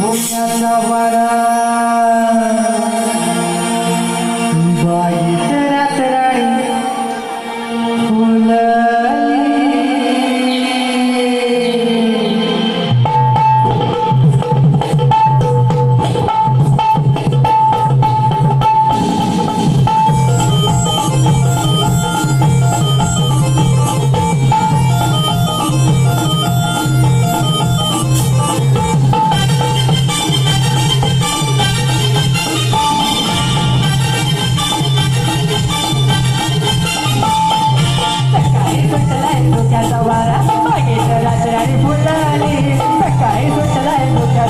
Moça salvará.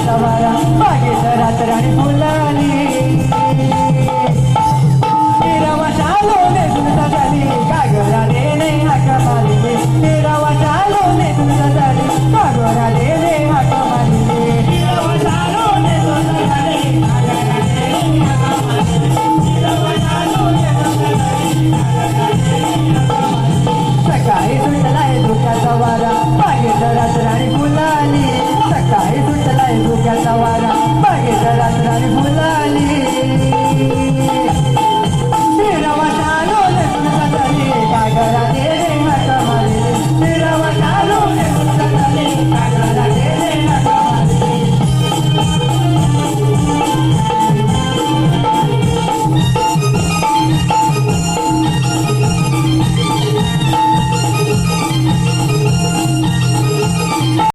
सवारा बागेत रात्र आणि फुलाने Ibu kata warna Bagi terang-terang di bulan